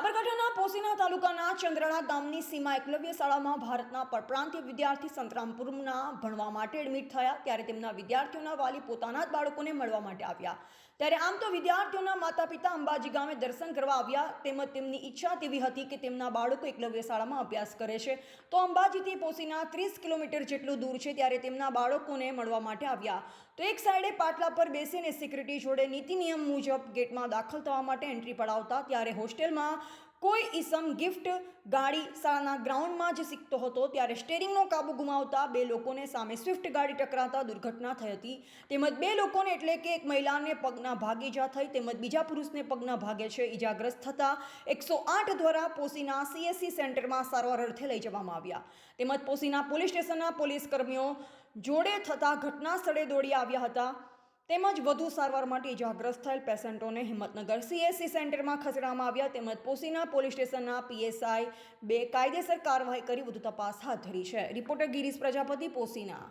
સાબરકાંઠાના પોસીના તાલુકાના ચંદ્રણા ગામની સીમા એકલવ્ય શાળામાં ભારતના પરપ્રાંતીય વિદ્યાર્થી સંતરામપુરના ભણવા માટે એડમિટ થયા. ત્યારે તેમના વિદ્યાર્થીઓના વાલી પોતાના જ બાળકોને મળવા માટે આવ્યા. ત્યારે આમ તો વિદ્યાર્થીઓના માતા પિતા અંબાજી ગામે દર્શન કરવા આવ્યા. તેમજ તેમની ઈચ્છા તેવી હતી કે તેમના બાળકો એકલવ્ય શાળામાં અભ્યાસ કરે છે. તો અંબાજીથી પોસીના ત્રીસ કિલોમીટર જેટલું દૂર છે ત્યારે તેમના બાળકોને મળવા માટે આવ્યા. તો એક સાઈડે પાટલા પર બેસીને સિક્યુરિટી જોડે નીતિ નિયમ મુજબ ગેટમાં દાખલ થવા માટે એન્ટ્રી પડાવતા. ત્યારે હોસ્ટેલમાં કોઈ ઈસમ ગિફ્ટ ગાડી શાળાના ગ્રાઉન્ડમાં જ શીખતો હતો, ત્યારે સ્ટેરિંગનો કાબુ ગુમાવતા બે લોકોને સામે સ્વિફ્ટ ગાડી ટકરાતા દુર્ઘટના થઈ હતી. તેમજ બે લોકોને એટલે કે એક મહિલાને પગના ભાગે ઈજા થઈ, તેમજ બીજા પુરુષને પગના ભાગે છે ઈજાગ્રસ્ત થતા એકસો આઠ દ્વારા પોસીના સીએસસી સેન્ટરમાં સારવાર અર્થે લઈ જવામાં આવ્યા. તેમજ પોસીના પોલીસ સ્ટેશનના પોલીસ કર્મીઓ જોડે થતા ઘટના સ્થળે દોડી આવ્યા હતા. તેમજ વધુ સારવાર માટે ઇજાગ્રસ્ત થયેલ પેશન્ટોને હિંમતનગર સીએસસી સેન્ટરમાં ખસેડવામાં આવ્યા તેમજ પોસીના પોલીસ સ્ટેશનના પીએસઆઈ બે કાયદેસર કાર્યવાહી કરી વધુ તપાસ હાથ ધરી છે. રિપોર્ટર ગિરીશ પ્રજાપતિ પોસીના.